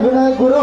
অভিনয় গুরু।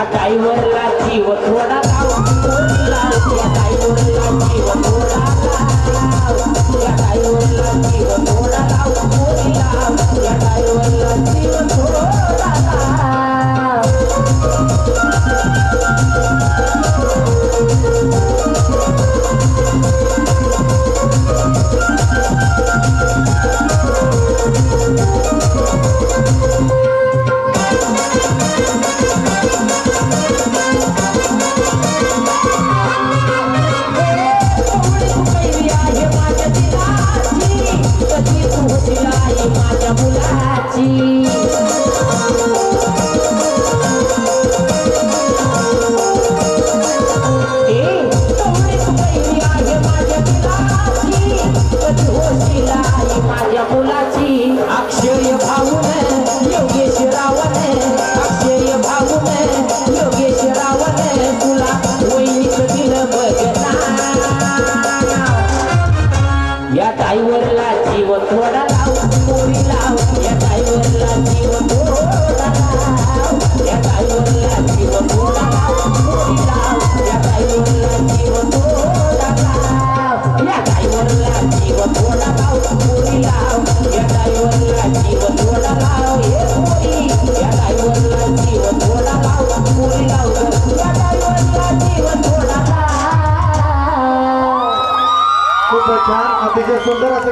त्या डायव्हरला जीव थोडा लाव लाव. त्या डायव्हरला जीव थोडा लाव. त्या डायव्हरला जीव আপনি যে সুন্দর আছে